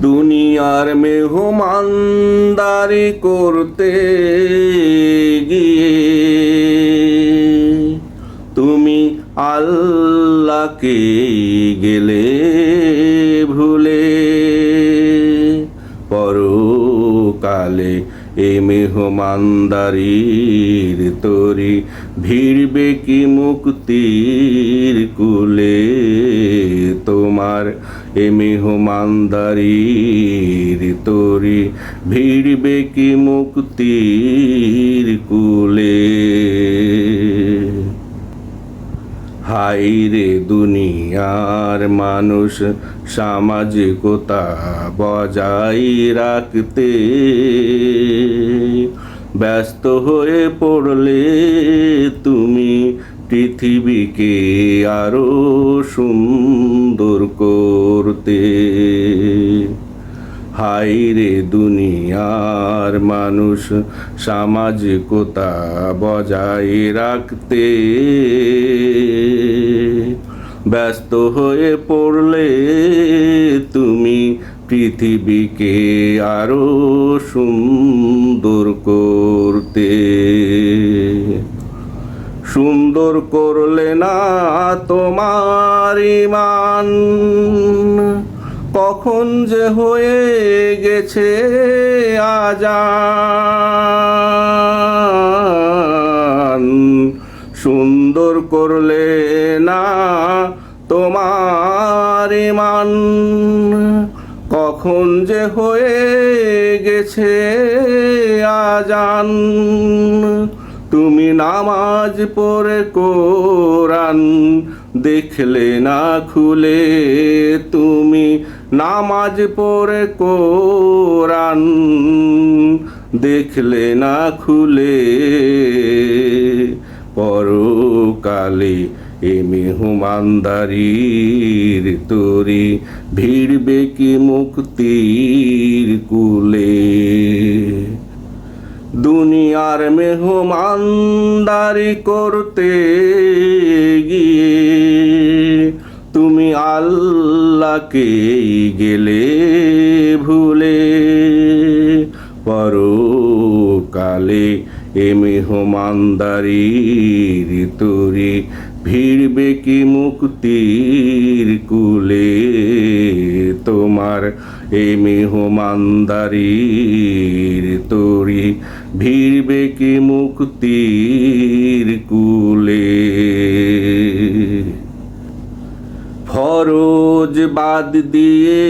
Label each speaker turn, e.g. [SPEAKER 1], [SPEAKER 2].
[SPEAKER 1] দুনিয়ার মেহমানদারি করতে গিয়ে তুমি আল্লাহকে গেলে ভুলে পরকালে এ মেহমানদারির তরি ভিড়বে কি মুক্তির কুলে? তোমার এ মেহমানদারির তরি ভিড়বে কি মুক্তির কুলে? হাই রে দুনিয়ার মানুষ, সামাজিকতা বজাই রাখতে। ব্যস্ত হয়ে পড়লে তুমি পৃথিবীকে আরও সুন্দর করতে। হাই রে দুনিয়ার মানুষ, সামাজিকতা বজায় রাখতে। ব্যস্ত হয়ে পড়লে তুমি পৃথিবীকে আরও সুন্দর করতে। সুন্দর করলে না তোমার ইমান। কখন যে হয়ে গেছে আজান। সুন্দর করলে তোমার ইমান কখন যে হয়ে গেছে আজান? তুমি নামাজ পড়ে কোরআন দেখলে না খুলে? তুমি নামাজ পড়ে কোরআন দেখলে না খুলে? পরকালে এ মেহমানদারির তরি ভিড়বে কি মুক্তির কুলে। দুনিয়ার মেহমানদারি করতে গিয়ে তুমি আল্লাহকে গেলে ভুলে। পরকালে এ মেহমানদারির তরি ভিড়বে কি মুক্তির কুলে? তোমার এ মেহমানদারির তরি ভিড়বে কি মুক্তির কুলে? ফরজ বাদ দিয়ে